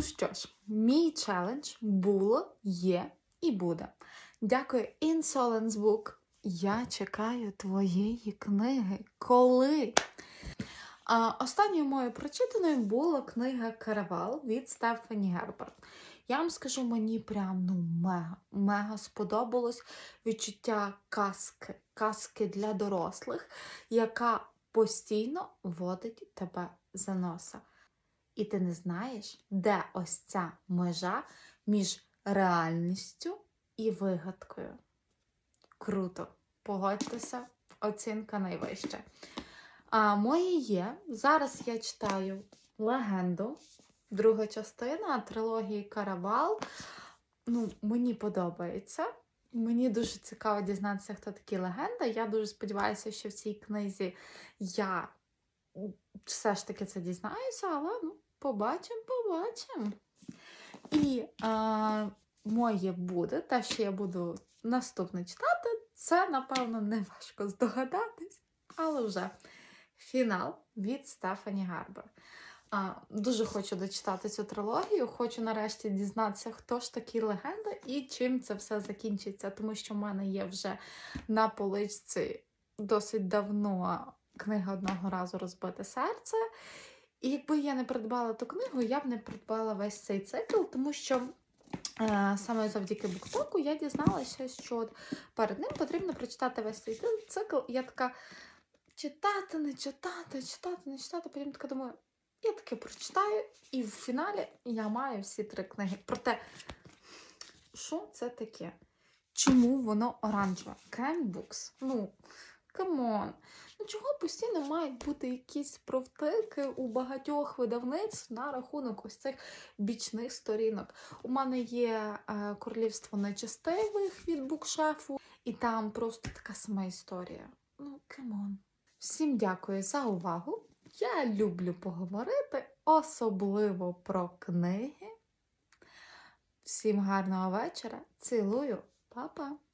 Що ж, мій челендж було, є і буде. Дякую, Insolence Book. Я чекаю твоєї книги. Коли? А, останньою моєю прочитаною була книга Каравал від Стефані Герберт. Я вам скажу, мені прям ну мега, мега сподобалось відчуття казки, казки для дорослих, яка постійно водить тебе за носа. І ти не знаєш, де ось ця межа між реальністю і вигадкою. Круто. Погодьтеся, оцінка найвища. А моє є. Зараз я читаю легенду, друга частина трилогії Каравал. Ну, мені подобається. Мені дуже цікаво дізнатися, хто такі легенда. Я дуже сподіваюся, що в цій книзі я все ж таки це дізнаюся, але ну, побачимо, побачимо. І а, моє буде, те, що я буду наступне читати, це, напевно, не важко здогадатись, але вже фінал від Стефані Гарбер. А, дуже хочу дочитати цю трилогію. Хочу нарешті дізнатися, хто ж такий легенда і чим це все закінчиться, тому що в мене є вже на поличці досить давно книга одного разу розбите серце. І якби я не придбала ту книгу, я б не придбала весь цей цикл, тому що е, саме завдяки буктоку я дізналася, що от перед ним потрібно прочитати весь цей цикл. І я така читати, не читати, читати, не читати. Потім така думаю, я таке прочитаю, і в фіналі я маю всі три книги. Проте, що це таке? Чому воно оранжеве? Кембукс? Ну, камон. Ну, чого постійно мають бути якісь провтики у багатьох видавництв на рахунок ось цих бічних сторінок? У мене є е, королівство нечестивих від букшефу, і там просто така сама історія. Ну, камон. Всім дякую за увагу. Я люблю поговорити, особливо про книги. Всім гарного вечора. Цілую, Па-па!